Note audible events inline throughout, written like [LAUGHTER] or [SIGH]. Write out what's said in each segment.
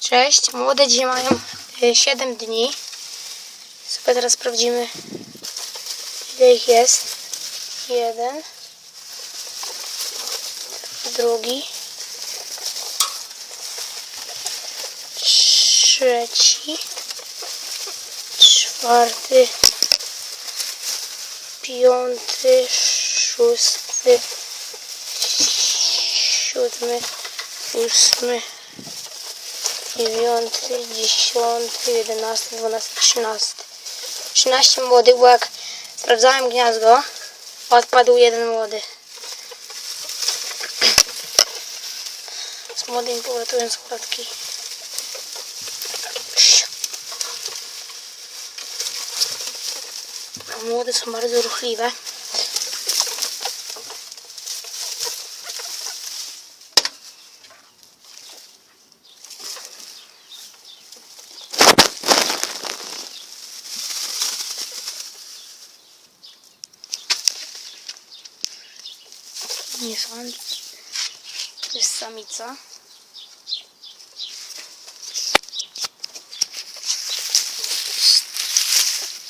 Cześć, młode dzisiaj mają y, 7 dni. Sobie teraz sprawdzimy, ile ich jest. Jeden. Drugi. Trzeci. Czwarty. Piąty. Szósty. Siódmy. Ósmy dziewiąty, dziesiąty, jedenasty, dwunasty, trzynasty. Trzynaście młodych, bo jak sprawdzałem gniazdo, odpadł jeden młody. Z młodymi powrotują. A Młode są bardzo ruchliwe. Nie sądzę. To jest samica.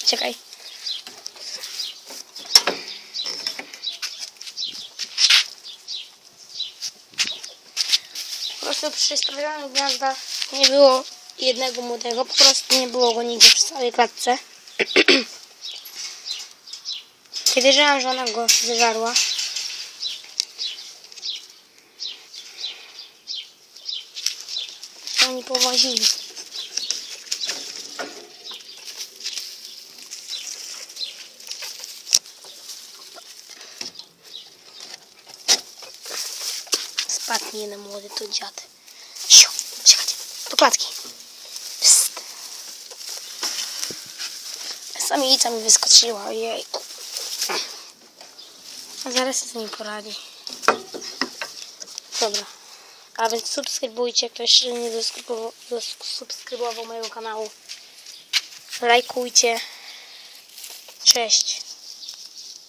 Czekaj. Po prostu przy sprawdzaniu gniazda nie było jednego młodego, po prostu nie było go nigdzie przy całej klatce. [CLEARS THROAT] Kiedy żyłam, że ona go zeżarła. Oni powozili. Spadnie jeden młody to dziad. Siu, czekajcie, do klatki. Mi wyskoczyła, jejku. [CLEARS THROAT] A zaraz sobie z nim poradzi. Dobra. A więc subskrybujcie, kto jeszcze nie doskrybował, subskrybował mojego kanału. Lajkujcie. Cześć.